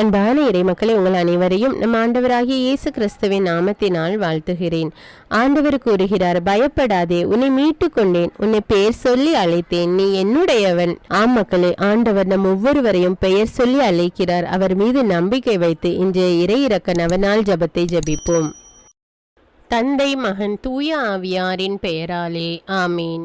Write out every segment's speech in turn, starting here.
அன்பான இறைமக்களை உங்கள் அனைவரையும் நம் ஆண்டவராகிய இயேசு கிறிஸ்துவின் நாமத்தினால் வாழ்த்துகிறேன். ஆண்டவர் கூறுகிறார் பயப்படாதே உன்னை மீட்டு கொண்டேன் உன்னை பெயர் சொல்லி அழைத்தேன் நீ என்னுடையவன். ஆம் மக்களே ஆண்டவர் நம் ஒவ்வொருவரையும் பெயர் சொல்லி அழைக்கிறார். அவர் மீது நம்பிக்கை வைத்து இன்றைய இறை இறக்க நவநாள் ஜபத்தை ஜபிப்போம். தந்தை மகன் தூய ஆவியாரின் பெயராலே ஆமீன்.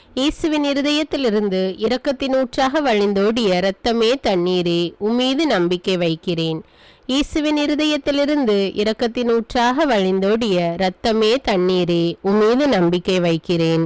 இயேசுவின் இருதயத்திலிருந்து இரக்கத்தின் ஊற்றாக வழிந்தோடிய இரத்தமே தண்ணீரே உம்மீது நம்பிக்கை வைக்கிறேன். இயேசுவின் இருதயத்திலிருந்து இரக்கத்தின் ஊற்றாக வழிந்தோடிய இரத்தமே தண்ணீரே உம்மீது நம்பிக்கை வைக்கிறேன்.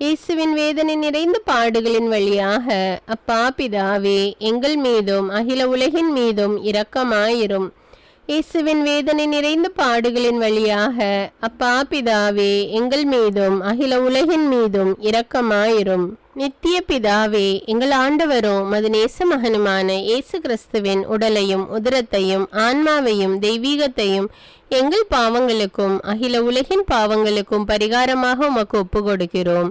இயேசுவின் வேதனை நிறைந்த பாடுகளின் வழியாக அப்பா பிதாவே எங்கள் மீதும் அகில உலகின் மீதும் இரக்கமாயிரும். இயேசுவின் வேதனை நிறைந்த பாடுகளின் வழியாக அப்பா பிதாவே எங்கள் மீதும் அகில உலகின் மீதும் இரக்கமாயிரும். நித்திய பிதாவே எங்கள் ஆண்டவரும் மது நேச மகனுமான இயேசு கிறிஸ்துவின் உடலையும் உதரத்தையும் ஆன்மாவையும் தெய்வீகத்தையும் எங்கள் பாவங்களுக்கும் அகில உலகின் பாவங்களுக்கும் பரிகாரமாக உமக்கு ஒப்பு கொடுக்கிறோம்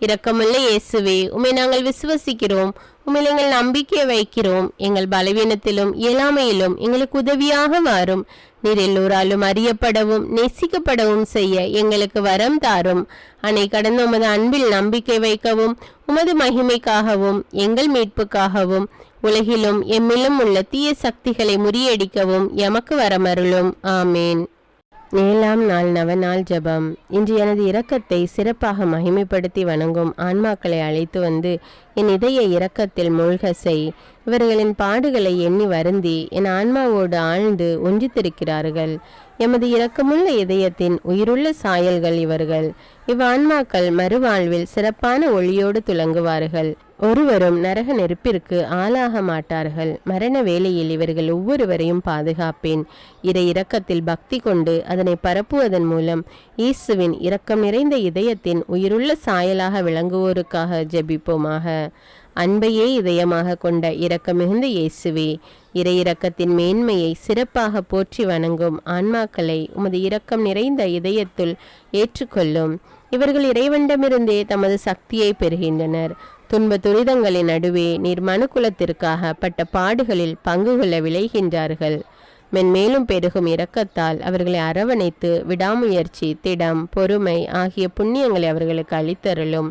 இரக்கமுள்ள இயேசுவே உமை நாங்கள் விசுவசிக்கிறோம் உம்மில் எங்கள் நம்பிக்கை வைக்கிறோம். எங்கள் பலவீனத்திலும் இயலாமையிலும் எங்களுக்கு உதவியாக மாறும் நீர் எல்லோராலும் அறியப்படவும் நேசிக்கப்படவும் செய்ய எங்களுக்கு வரம் தாரும். அணை கடந்த உமது அன்பில் நம்பிக்கை வைக்கவும் உமது மகிமைக்காகவும் எங்கள் மீட்புக்காகவும் உலகிலும் எம்மிலும் உள்ள தீய சக்திகளை முறியடிக்கவும் எமக்கு வரமருளும். ஆமேன். ஏழாம் நாள் நவநாள் ஜபம். இன்று எனது இரக்கத்தை சிறப்பாக மகிமைப்படுத்தி வணங்கும் ஆன்மாக்களை அழைத்து வந்து என் இதய இரக்கத்தில் மூழ்க செய். இவர்களின் பாடுகளை எண்ணி வருந்தி என் ஆன்மாவோடு ஆழ்ந்து ஒன்றித்திருக்கிறார்கள். எமது இரக்கமுள்ள இதயத்தின் உயிருள்ள சாயல்கள் இவர்கள். இவ்வான்மாக்கள் மறுவாழ்வில் சிறப்பான ஒளியோடு துலங்குவார்கள். ஒருவரும் நரக நெருப்பிற்கு ஆளாக மாட்டார்கள். மரண வேளையில் இவர்கள் ஒவ்வொருவரையும் பாதுகாப்பேன். இறை இரக்கத்தில் பக்தி கொண்டு அதனை பரப்புவதன் மூலம் இயேசுவின் இரக்கம் நிறைந்த இதயத்தின் உயிருள்ள சாயலாக விளங்குவோருக்காக ஜெபிப்போமாக. அன்பையே இதயமாக கொண்ட இரக்கமிகுந்த இயேசுவே இறையிறக்கத்தின் மேன்மையை சிறப்பாக போற்றி வணங்கும் ஆன்மாக்களை உமது இரக்கம் நிறைந்த இதயத்துள் ஏற்றுக்கொள்ளும். இவர்கள் இறைவண்டமிருந்தே தமது சக்தியை பெறுகின்றனர். துன்ப துரிதங்களின் நடுவே நீர் மனுக்குலத்திற்காக பட்ட பாடுகளில் பங்கு கொள்ள விளைகின்றார்கள். மென்மேலும் பெருகும் இரக்கத்தால் அவர்களை அரவணைத்து விடாமுயற்சி திடம் பொறுமை ஆகிய புண்ணியங்களை அவர்களுக்கு அளித்தருளும்.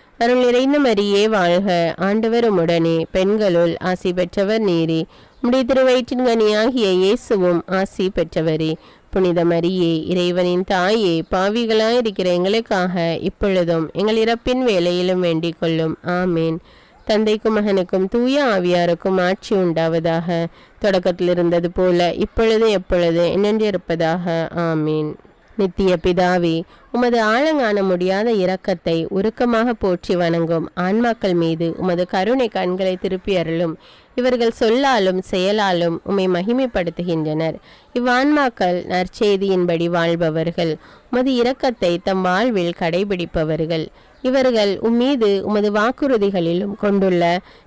அருள் நிறைந்த மரியே வாழ்க. ஆண்டவர் உடனே பெண்களுள் ஆசி பெற்றவர் நீரே. உடைய திருவயிற்றின் கனியாகிய இயேசுவும் ஆசி பெற்றவரே. புனித மரியே இறைவனின் தாயே பாவிகளாயிருக்கிற எங்களுக்காக இப்பொழுதும் எங்கள் இறப்பின் வேலையிலும் வேண்டிக் கொள்ளும். ஆமேன். தந்தைக்கும் மகனுக்கும் தூய ஆவியாருக்கும் ஆட்சி உண்டாவதாக. தொடக்கத்தில் இருந்தது போல இப்பொழுது எப்பொழுது என்னென்று இருப்பதாக ஆமீன். நித்திய பிதாவே உமது ஆழங்காண முடியாத இரக்கத்தை உருக்கமாக போற்றி வணங்கும் ஆன்மாக்கள் மீது உமது கருணை கண்களை திருப்பி அருளும். இவர்கள் சொல்லாலும் செயலாலும் உம்மை மகிமைப்படுத்துகின்றனர். இவ்வான்மாக்கள் நற்செய்தியின்படி வாழ்பவர்கள் உமது இரக்கத்தை தம் வாழ்வில் கடைபிடிப்பவர்கள். இவர்கள் உம்மீது உமது வாக்குறுதிகளிலும் கொண்டுள்ள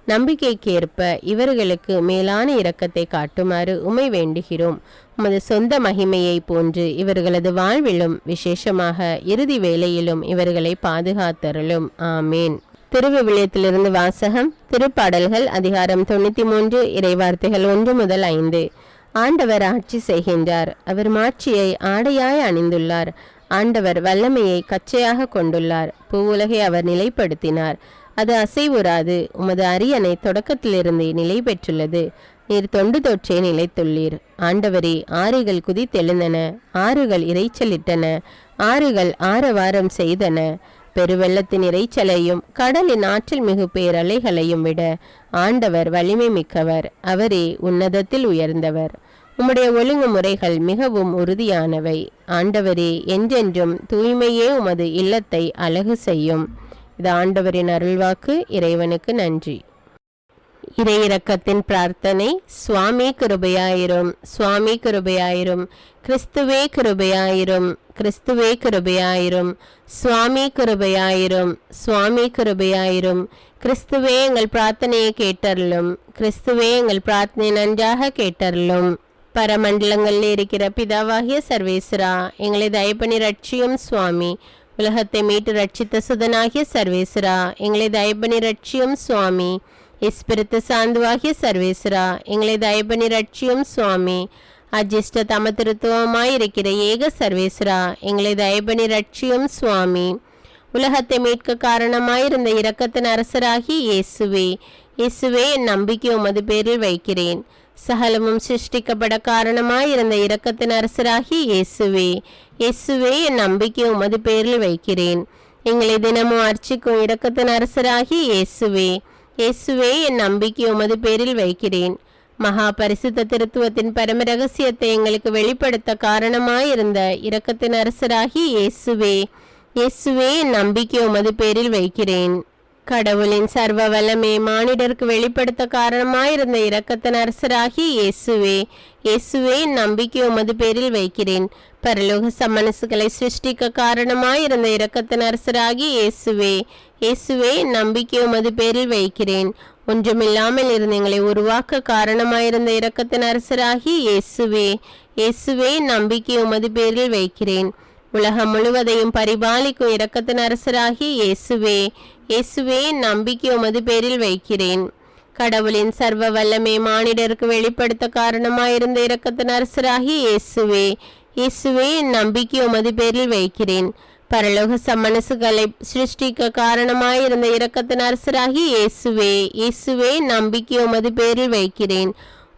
நம்பிக்கைக்கேற்ப இவர்களுக்கு மேலான இரக்கத்தை காட்டுமாறு உமை வேண்டுகிறோம். உமது சொந்த மகிமையை போன்று இவர்களது வாழ்விலும் விசேஷமாக இறுதி வேளையிலும் இவர்களை பாதுகாத்தருளும். ஆமேன். திருவிவிலியத்திலிருந்து வாசகம் திருப்பாடல்கள் அதிகாரம் தொண்ணூத்தி மூன்று இறைவார்த்தைகள் ஒன்று முதல் ஐந்து. ஆண்டவர் ஆட்சி செய்கின்றார். அவர் மாட்சியை ஆடையாய் அணிந்துள்ளார். ஆண்டவர் வல்லமையை கச்சையாக கொண்டுள்ளார். பூவுலகை அவர் நிலைப்படுத்தினார். அது அசைவுறாது. உமது அரியணை தொடக்கத்திலிருந்து நிலை பெற்றுள்ளது நீர் தொண்டு தொற்றே நிலைத்துள்ளீர். ஆண்டவரே ஆறுகள் குதித்தெழுந்தன ஆறுகள் இறைச்சலிட்டன ஆறுகள் ஆரவாரம் செய்தன. பெருவெள்ளத்தின் இறைச்சலையும் கடலின் ஆற்றல் மிகு பேரலைகளையும் விட ஆண்டவர் வலிமை மிக்கவர். அவரே உன்னதத்தில் உயர்ந்தவர். உம்முடைய ஒழுங்குமுறைகள் மிகவும் உறுதியானவை. ஆண்டவரே என்றென்றும் தூய்மையே உமது இல்லத்தை அழகு செய்யும். இது ஆண்டவரின் அருள்வாக்கு. இறைவனுக்கு நன்றி. இறையிறக்கத்தின் பிரார்த்தனை சுவாமி கிருபையாயிரும் சுவாமி கிருபையாயிரும் கிறிஸ்துவே கிருபையாயிரும் கிறிஸ்துவே கிருபையாயிரும் சுவாமி கிருபையாயிரும் சுவாமி கிருபையாயிரும் கிறிஸ்துவே எங்கள் பிரார்த்தனையை கேட்டருளும் கிறிஸ்துவே எங்கள் பிரார்த்தனை நன்றாக கேட்டருளும். பரமண்டலங்களில் இருக்கிற பிதாவாகிய சர்வேஸ்வரா எங்களை தயப்பணி ரட்சியும் சுவாமி. உலகத்தை மீட்டு ரட்சித்த சுதனாகிய சர்வேஸ்வரா எங்களை தயப்பணி ரட்சியும் சுவாமி. இஸ்பிரித்து சாந்துவாகிய சர்வேஸ்வரா எங்களை தயப்பணி ரட்சியும் சுவாமி அஜிஷ்ட தமத்திருத்துவமாயிருக்கிற ஏக சர்வேஸ்வரா எங்களை தயப்பணி ரட்சியும் சுவாமி உலகத்தை மீட்க காரணமாயிருந்த இரக்கத்தின் அரசராகி இயேசுவே இயேசுவே என் நம்பிக்கை உமது பேரில் வைக்கிறேன். சகலமும் சிருஷ்டிக்கப்பட காரணமாயிருந்த இரக்கத்தின் அரசராகி இயேசுவே இயேசுவே என் நம்பிக்கை உமது பேரில் வைக்கிறேன். எங்களை தினமும் அர்ச்சிக்கும் இரக்கத்தின் அரசராகி இயேசுவே இயேசுவே என் நம்பிக்கை உமது பேரில் வைக்கிறேன். மகா பரிசுத்த திருத்துவத்தின் பரம ரகசியத்தை எங்களுக்கு வெளிப்படுத்த காரணமாயிருந்த இரக்கத்தின் அரசராகி இயேசுவே. இயேசுவே என் நம்பிக்கை உமது பேரில் வைக்கிறேன். கடவுளின் சர்வ வல்லமே மானிடருக்கு வெளிப்படுத்த காரணமாயிருந்த இரக்கத்தின் அரசராகி இயேசுவே இயேசுவே நம்பிக்கை உமது பேரில் வைக்கிறேன். பரலோக சமனசுகளை சிருஷ்டிக்க காரணமாயிருந்த இரக்கத்தின் அரசராகி இயேசுவே இயேசுவே நம்பிக்கை உமது பேரில் வைக்கிறேன். ஒன்றுமில்லாமல் இருந்த எங்களை உருவாக்க காரணமாயிருந்த இரக்கத்தின் அரசராகி இயேசுவே இயேசுவே நம்பிக்கை உமது பேரில் வைக்கிறேன். உலகம் முழுவதையும் பரிபாலிக்கும் இரக்கத்தின் அரசராகி இயேசுவே இயேசுவே நம்பிக்கை உமது பேரில் வைக்கிறேன். கடவுளின் சர்வ வல்லமை மானிடருக்கு வெளிப்படுத்த காரணமாயிருந்த இரக்கத்தின் அரசராகி இயேசுவே இயேசுவே நம்பிக்கை உமது பேரில் வைக்கிறேன். பரலோக சம்மனசுகளை சிருஷ்டிக்க காரணமாயிருந்த இரக்கத்தின் அரசராகி இயேசுவே இயேசுவே நம்பிக்கை உமது பேரில் வைக்கிறேன்.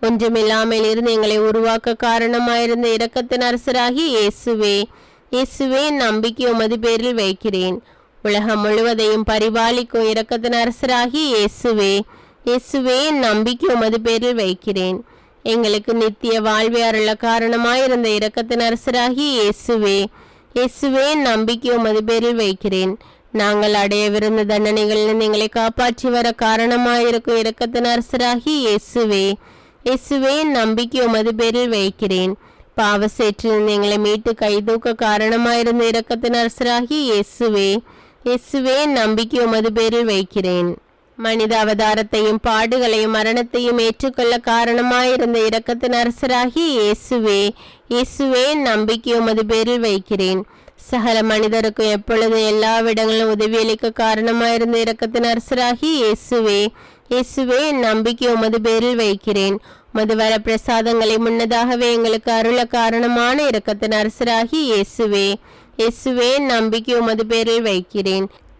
ஒன்றுமில்லாமல் இருந்து எங்களை உருவாக்க காரணமாயிருந்த இரக்கத்தின் அரசராகி இயேசுவே இயேசுவே நம்பிக்கை உமது பேரில் வைக்கிறேன். உலகம் முழுவதையும் பரிபாலிக்கும் இரக்கத்தின் அரசராகி இயேசுவே இயேசுவே நம்பிக்கை உமது பேரில் வைக்கிறேன். எங்களுக்கு நித்திய வாழ்வை அருள காரணமாயிருந்த இரக்கத்தின் அரசராகி இயேசுவே இயேசுவே நம்பிக்கை உமது பேரில் வைக்கிறேன். நாங்கள் அடையவிருந்த தண்டனைகளிலிருந்து எங்களை காப்பாற்றி வர காரணமாயிருக்கும் இரக்கத்தின் அரசராகி இயேசுவே இயேசுவே நம்பிக்கை உமது பேரில் வைக்கிறேன். பாவ சேற்றிலிருந்து எங்களை மீட்டு கைதூக்க காரணமாயிருந்த இரக்கத்தின் அரசராகி இயேசுவே இயேசுவே என் நம்பிக்கை உமது பேரில் வைக்கிறேன். மனித அவதாரத்தையும் பாடுகளையும் மரணத்தையும் ஏற்றுக்கொள்ள காரணமாயிருந்த இரக்கத்தின் அரசராகி இயேசுவே இயேசுவே நம்பிக்கை உமது பேரில் வைக்கிறேன். சகல மனிதருக்கும் எப்பொழுதும் எல்லா இடங்களிலும் உதவியளிக்க காரணமாயிருந்த இரக்கத்தின் அரசராகி இயேசுவே இயேசுவே நம்பிக்கை உமது பேரில் வைக்கிறேன். மதுவர பிரசாதங்களை முன்னதாகவே எங்களுக்கு அருள காரணமான இரக்கத்தின் அரசராகி இயேசுவே. இயேசுவே நம்பிக்கை உமது பேரில் வைக்கிறேன்.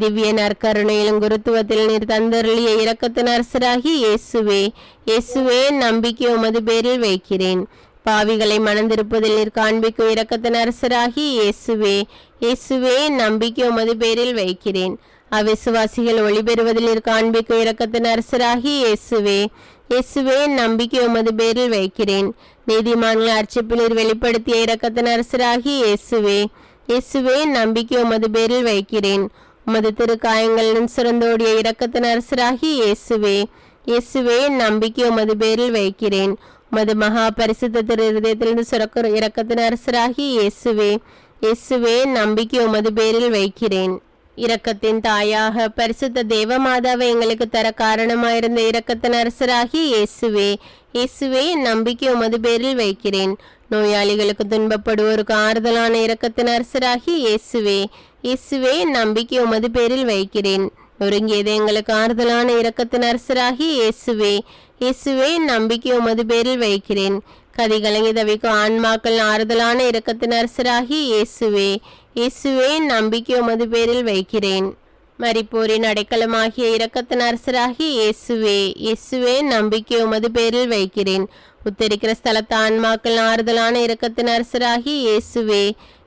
திவ்ய நற்கருணையிலும் குருத்துவத்தில் நீர் தந்தருளிய இரக்கத்தின் அரசராகி இயேசுவே. இயேசுவே நம்பிக்கை உமது பேரில் வைக்கிறேன். பாவிகளை மணந்திருப்பதில் நீர் காண்பிக்கும் இரக்கத்தின் அரசராகி இயேசுவே. இயேசுவே நம்பிக்கை உமது பேரில் வைக்கிறேன். அவிசுவாசிகள் ஒளிபெறுவதில் நீர் காண்பிக்கும் இரக்கத்தின் அரசராகி இயேசுவே. இயேசுவே நம்பிக்கை உமது பேரில் வைக்கிறேன். நீதிமான்கள் அர்ச்சிப்பில் வெளிப்படுத்திய இரக்கத்தின் அரசராகி இயேசுவே. இயேசுவே நம்பிக்கை உமது பேரில் வைக்கிறேன். உமது திருக்காயங்களின் சிறந்தோடிய இரக்கத்தின் அரசராகி இயேசுவே. இயேசுவே நம்பிக்கை உமது பேரில் வைக்கிறேன். உமது மகா பரிசுத்த திரு இருதயத்திலிருந்து இரக்கத்தின் அரசராகி இயேசுவே. இயேசுவே நம்பிக்கை உமது பேரில் வைக்கிறேன். இரக்கத்தின் தாயாக பரிசுத்த தேவமாதாவை எங்களுக்கு தர காரணமாயிருந்த இரக்கத்தின் அரசராகி இயேசுவே. இயேசுவே நம்பிக்கை உமது பேரில் வைக்கிறேன். நோயாளிகளுக்கு துன்பப்படுவோருக்கு ஆறுதலான இரக்கத்தின் அரசராகி இயேசுவே. இயேசுவே நம்பிக்கை உமது பேரில் வைக்கிறேன். நொறுங்கியது எங்களுக்கு ஆறுதலான இரக்கத்தின் அரசராகி இயேசுவே. இயேசுவே நம்பிக்கை உமது பேரில் வைக்கிறேன். கதிகலங்கி தவிக்கும் ஆன்மாக்கள் ஆறுதலான இரக்கத்தின் அரசராகி இயேசுவே. இயேசுவே நம்பிக்கை உமது பேரில் வைக்கிறேன். மரிப்போரின் அடைக்கலமாகிய இரக்கத்தின் அரசராகி இயேசுவே இயேசுவே நம்பிக்கை உமது பேரில் வைக்கிறேன். உத்தரிக்கிற ஸ்தலத்த ஆன்மாக்கள் ஆறுதலான இரக்கத்தின் அரசராகி இயேசுவே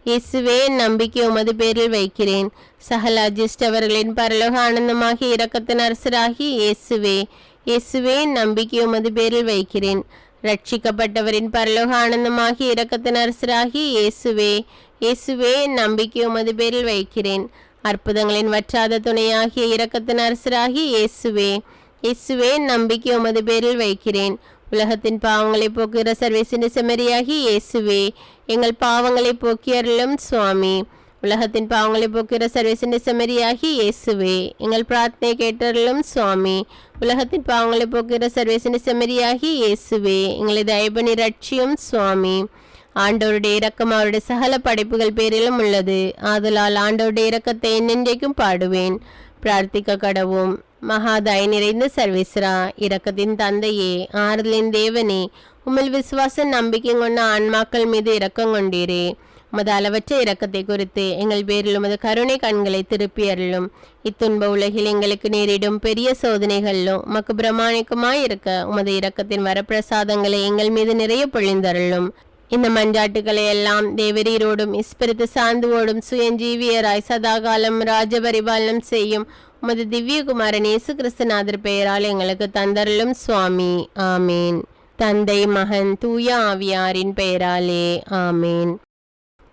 இயேசுவே நம்பிக்கை உமது பேரில் வைக்கிறேன். சகல அஜிஸ்டவர்களின் பரலோக ஆனந்தமாகிய இரக்கத்தின் அரசராகி இயேசுவே இயேசுவே நம்பிக்கை உமது பேரில் வைக்கிறேன். ரட்சிக்கப்பட்டவரின் பரலோக ஆனந்தமாகிய இரக்கத்தின் அரசராகி இயேசுவே இயேசுவே நம்பிக்கை உமது பேரில் வைக்கிறேன். அற்புதங்களின் வற்றாத துணையாகிய இரக்கத்தின் அரசராகிய இயேசுவே இயேசுவே நம்பிக்கை உமது பேரில் வைக்கிறேன். உலகத்தின் பாவங்களை போக்குகிற சர்வேசின செமரியாகி இயேசுவே எங்கள் பாவங்களை போக்கியருளும் சுவாமி. உலகத்தின் பாவங்களை போக்குகிற சர்வேசின செமரியாகி இயேசுவே எங்கள் பிரார்த்தனை கேட்டருளும் சுவாமி. உலகத்தின் பாவங்களை போக்குகிற சர்வேசின செமரியாகி இயேசுவே எங்களை தயபணி ரட்சியும் சுவாமி. ஆண்டவருடைய இரக்கம் அவருடைய சகல படைப்புகள் பேரிலும் உள்ளது. ஆதலால் ஆண்டவருடைய இரக்கத்தை என்னென்றைக்கும் பாடுவேன். பிரார்த்திக்க கடவும் மகாதாய் நிறைந்த சர்வேஸ்வரா இரக்கத்தின் தந்தையே ஆறுதலின் தேவனே உம்மில் விசுவாச நம்பிக்கை கொண்ட ஆன்மாக்கள் மீது இரக்கம் கொண்டீரே. உமது அளவற்ற இரக்கத்தை குறித்து எங்கள் பேரில் உமது கருணை கண்களை திருப்பி அருளும். இத்துன்ப உலகில் எங்களுக்கு நேரிடும் பெரிய சோதனைகளிலும் உமக்கு பிரமாணிக்கமாய் இருக்க உமது இரக்கத்தின் வரப்பிரசாதங்களை எங்கள் மீது நிறைய பொழிந்தருளும். இந்த மஞ்சாட்டுகளை எல்லாம் தேவரீரோடும் இஸ்பிரித்து சாந்துவோடும் சுயஞ்சீவியராய் சதாகாலம் ராஜபரிபாலனம் செய்யும் உமது திவ்யகுமாரன் இயேசு கிறிஸ்துநாதர் பெயரால் எங்களுக்கு தந்தருளும் சுவாமி. ஆமேன். தந்தை மகன் தூய ஆவியாரின் பெயராலே. ஆமேன்.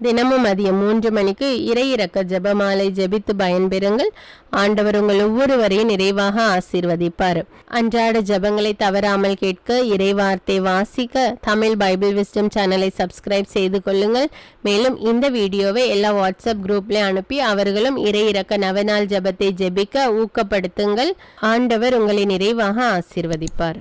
தினமும் மதியம் மூன்று மணிக்கு இறையிறக்க ஜபமாலை ஜெபமாலை ஜெபித்து பயன்பெறுங்கள். ஆண்டவர் உங்கள் ஒவ்வொருவரையும் நிறைவாக ஆசீர்வதிப்பார். அன்றாட ஜெபங்களை தவறாமல் கேட்க இறைவார்த்தை வாசிக்க தமிழ் பைபிள் விஸ்டம் சேனலை சப்ஸ்கிரைப் செய்து கொள்ளுங்கள். மேலும் இந்த வீடியோவை எல்லா வாட்ஸ்அப் குரூப்ல அனுப்பி அவர்களும் இறையிறக்க நவநாள் ஜெபத்தை ஜெபிக்க ஊக்கப்படுத்துங்கள். ஆண்டவர் உங்களை நிறைவாக ஆசீர்வதிப்பார்.